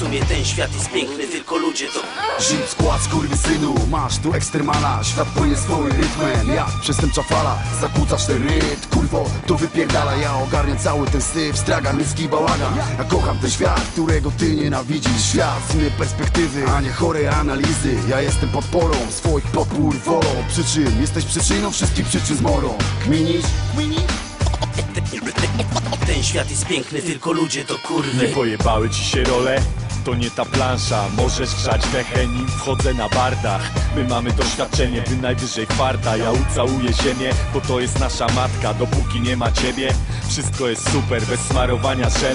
sumie ten świat jest piękny, tylko ludzie to Żyć skład synu, masz tu ekstremala. Świat płynie swoim rytmem, jak przestępcza fala. Zakłócasz ten rytm, kurwo, to wypierdala. Ja ogarniam cały ten syf, stragan, niski bałagan Ja kocham ten świat, którego ty nienawidzisz. Świat z innej perspektywy, a nie chore analizy. Ja jestem podporą swoich podpór wolą. Przyczyn, jesteś przyczyną wszystkich przyczyn zmorą Kminisz? Ten świat jest piękny, tylko ludzie to Nie kurwy pojebały ci się role? To nie ta plansza, możesz grzać dechę nim wchodzę na bardach. My mamy doświadczenie, wy najwyżej farta Ja ucałuję ziemię, bo to jest nasza matka. Dopóki nie ma ciebie, wszystko jest super. Bez smarowania żele